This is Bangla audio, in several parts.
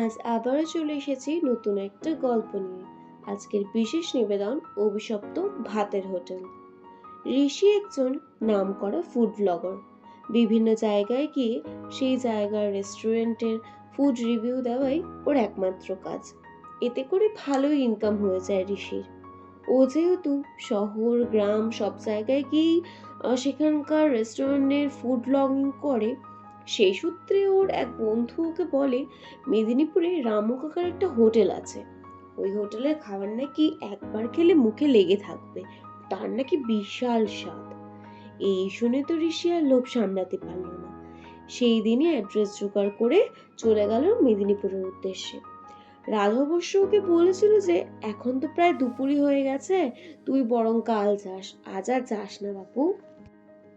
আজ আবারও চলে এসেছি নতুন একটা গল্প নিয়ে। আজকের বিশেষ নিবেদন অভিশপ্ত ভাতের হোটেল। ঋষি একজন নামকরা ফুড ব্লগার বিভিন্ন জায়গায় গিয়ে সেই জায়গার রেস্টুরেন্টের ফুড রিভিউ দেওয়াই ওর একমাত্র কাজ। এতে করে ভালোই ইনকাম হয়ে যায় ঋষির। ও যেহেতু শহর, গ্রাম সব জায়গায় গিয়েই সেখানকার রেস্টুরেন্টের ফুড ব্লগিং করে সেই সূত্রে ওর এক বন্ধু ওকে বলে, মেদিনীপুরে রামু কাকার একটা হোটেল আছে। ওই হোটেলের খাবার নাকি একবার খেলে মুখে লেগে থাকবে। তার নাকি বিশাল স্বাদ। এই শুনে তো ঋষি আর লোভ সামলাতে পারল না। সেই দিনই অ্যাড্রেস জোগাড় করে চলে গেল মেদিনীপুরের উদ্দেশ্যে। রাধা অবশ্য ওকে বলেছিল যে, এখন তো প্রায় দুপুরই হয়ে গেছে। তুই বরং কাল যাস। আজ আর যাস না বাপু।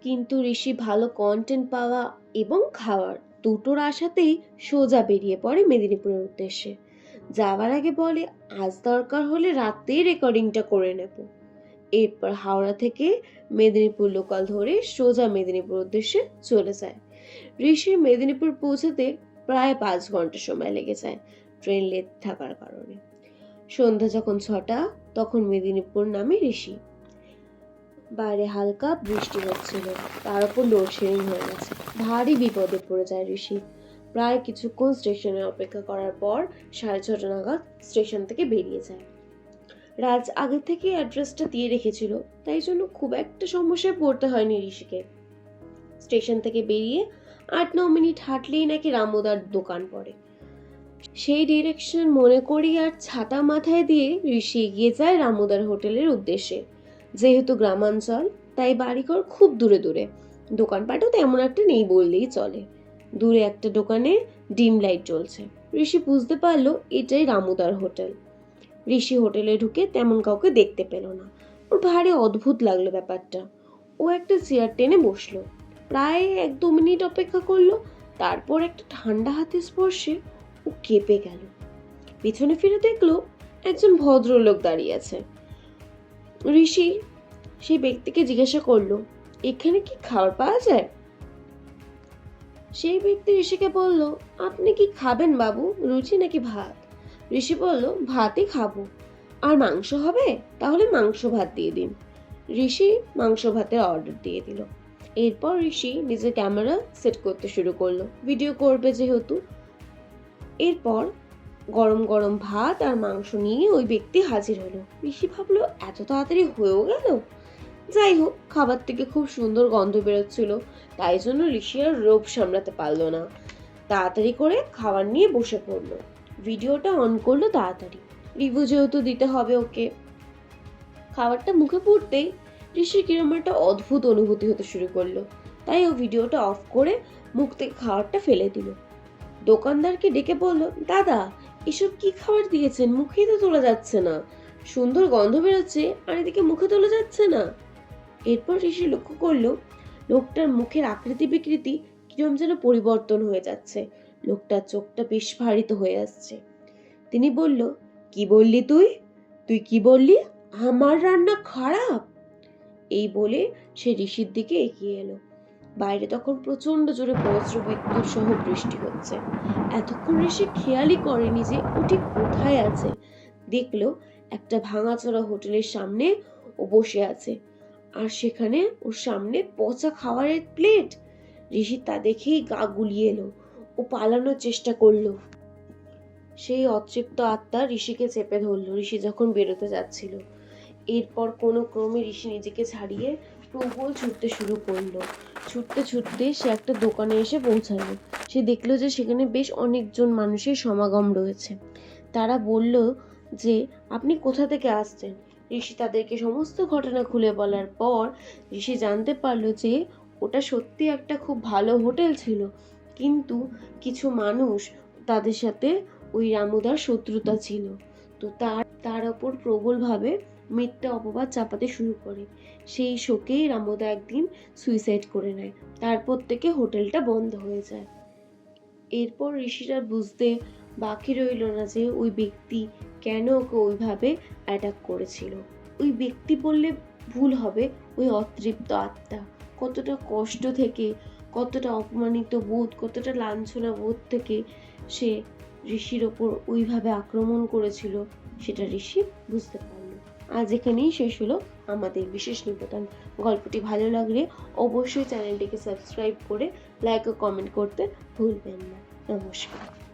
কিন্তু ঋষি ভালো কন্টেন্ট পাওয়া এবং খাওয়ার দুটোর আশাতেই সোজা বেরিয়ে পড়ে মেদিনীপুরের উদ্দেশ্যে। যাওয়ার আগে বলে, আজ দরকার হলে রাতেই রেকর্ডিংটা করে নেব। এরপর হাওড়া থেকে মেদিনীপুর লোকাল ধরে সোজা মেদিনীপুর উদ্দেশ্যে চলে যায়। ঋষির মেদিনীপুর পৌঁছাতে প্রায় পাঁচ ঘণ্টা সময় লেগে যায় ট্রেন লেট থাকার কারণে। সন্ধ্যা যখন ছটা, তখন মেদিনীপুর নামে ঋষি। বাইরে হালকা বৃষ্টি হচ্ছিল। তার উপর লোডশেডিং হয়ে গেছে। ভারী বিপদে পড়ে যায় ঋষি। প্রায় কিছুক্ষণ স্টেশনে অপেক্ষা করার পর সাড়ে ছটা নাগাদ স্টেশন থেকে বেরিয়ে যায়। রাজ আগে থেকে অ্যাড্রেসটা দিয়ে রেখেছিল, তাই জন্য খুব একটা সমস্যায় পড়তে হয়নি ঋষিকে। স্টেশন থেকে বেরিয়ে আট ন মিনিট হাঁটলেই নাকি রামোদার দোকান পড়ে। সেই ডিরেকশন মনে করি আর ছাতা মাথায় দিয়ে ঋষি এগিয়ে যায় রামোদার হোটেলের উদ্দেশ্যে। যেহেতু গ্রামাঞ্চল, তাই বাড়িঘর খুব দূরে দূরে। দোকানপাটও তেমন একটা নেই বললেই চলে। দূরে একটা দোকানে ডিম লাইট জ্বলছে। ঋষি বুঝতে পারল এটাই রামুদার হোটেল। ঋষি হোটেলে ঢুকে তেমন কাউকে দেখতে পেল না। ওর ভারী অদ্ভুত লাগল ব্যাপারটা। ও একটা চেয়ার টেনে বসল। প্রায় এক দু মিনিট অপেক্ষা করল। তারপর একটা ঠান্ডা হাতের স্পর্শে ও কেঁপে গেল। পিছনে ফিরে দেখল একজন ভদ্রলোক দাঁড়িয়ে আছে। ঋষি সেই ব্যক্তিকে জিজ্ঞাসা করল, এখানে কি খাবার পাওয়া যায়? সেই ব্যক্তি ঋষিকে বলল, আপনি কি খাবেন বাবু? রুচি নাকি ভাত? ঋষি বলল, ভাতই খাব। আর মাংস হবে? তাহলে মাংস ভাত দিয়ে দিন। ঋষি মাংস ভাতের অর্ডার দিয়ে দিল। এরপর ঋষি নিজের ক্যামেরা সেট করতে শুরু করল। ভিডিও করবে যেহেতু। এরপর গরম গরম ভাত আর মাংস নিয়ে ওই ব্যক্তি হাজির হলো। ঋষি ভাবলো, এত তাড়াতাড়ি হয়েও গেল? যাই হোক, খাবার থেকে খুব সুন্দর গন্ধ বেরোচ্ছিল, তাই জন্য ঋষি আর রোগ সামলাতে পারল না। তাড়াতাড়ি করে খাবার নিয়ে বসে পড়ল। ভিডিওটা অন করল তাড়াতাড়ি। রিভিউ যেহেতু দিতে হবে ওকে। খাবারটা মুখে পড়তেই ঋষির কিরম একটা অদ্ভুত অনুভূতি হতে শুরু করল। তাই ও ভিডিওটা অফ করে মুখ থেকে খাবারটা ফেলে দিল। দোকানদারকে ডেকে বলল, দাদা এসব কি খাবার দিয়েছেন? মুখেই তো তোলা যাচ্ছে না। সুন্দর গন্ধ বেরোচ্ছে, আর এদিকে মুখে তোলা যাচ্ছে না। এরপর ঋষি লক্ষ্য করল, লোকটার মুখের আকৃতি বিকৃতি কিরম যেন পরিবর্তন হয়ে যাচ্ছে। লোকটার চোখটা বেশ ভারিত হয়ে আসছে। তিনি বলল, কি বললি তুই? তুই কি বললি? আমার রান্না খারাপ? এই বলে সে ঋষির দিকে এগিয়ে এলো। বাইরে তখন প্রচণ্ড জোরে বজ্র বিদ্যুৎ সহ বৃষ্টি হচ্ছে। এতক্ষণ ঋষি খেয়ালই করেনি যে ও ঠিক কোথায় আছে। দেখল একটা ভাঙাচোরা হোটেলের সামনে ও বসে আছে। আর সেখানে ওর সামনে পচা খাবারের প্লেট। ঋষি তা দেখেই গা গুলিয়ে এলো। ও পালানোর চেষ্টা করল। সেই অতৃপ্ত আত্মা ঋষিকে চেপে ধরলো। ঋষি যখন বেরোতে যাচ্ছিল, এরপর কোনো ক্রমে ঋষি নিজেকে ছাড়িয়ে প্রবল ছুটতে শুরু করল। ছুটতে ছুটতে সে একটা দোকানে এসে পৌঁছালো। সে দেখল যে সেখানে বেশ অনেকজন মানুষের সমাগম রয়েছে। তারা বলল যে, আপনি কোথা থেকে আসছেন? ঋষি তাদেরকে সমস্ত ঘটনা খুলে বলার পর ঋষি জানতে পারল যে, ওটা সত্যি একটা খুব ভালো হোটেল ছিল। কিন্তু কিছু মানুষ তাদের সাথে ওই রামুদার শত্রুতা ছিল। তো তার তার ওপর প্রবলভাবে মিথ্যা অপবাদ চাপাতে শুরু করে। সেই শোকেই রামুদা একদিন সুইসাইড করে নেয়। তারপর থেকে হোটেলটা বন্ধ হয়ে যায়। এরপর ঋষিরা বুঝতে বাকি রইল না যে ওই ব্যক্তি কেন ওকে ওইভাবে অ্যাটাক করেছিল। ওই ব্যক্তি বললে ভুল হবে, ওই অতৃপ্ত আত্মা। কতটা কষ্ট থেকে, কতটা অপমানিত বোধ, কতটা লাঞ্ছনা বোধ থেকে সে ঋষির ওপর ওইভাবে আক্রমণ করেছিল, সেটা ঋষি বুঝতে পারল আজ এখানেই শেষ হলো আমাদের বিশেষ নিবেদন। গল্পটি ভালো লাগলে অবশ্যই চ্যানেলটিকে সাবস্ক্রাইব করে লাইক ও কমেন্ট করতে ভুলবেন না। নমস্কার।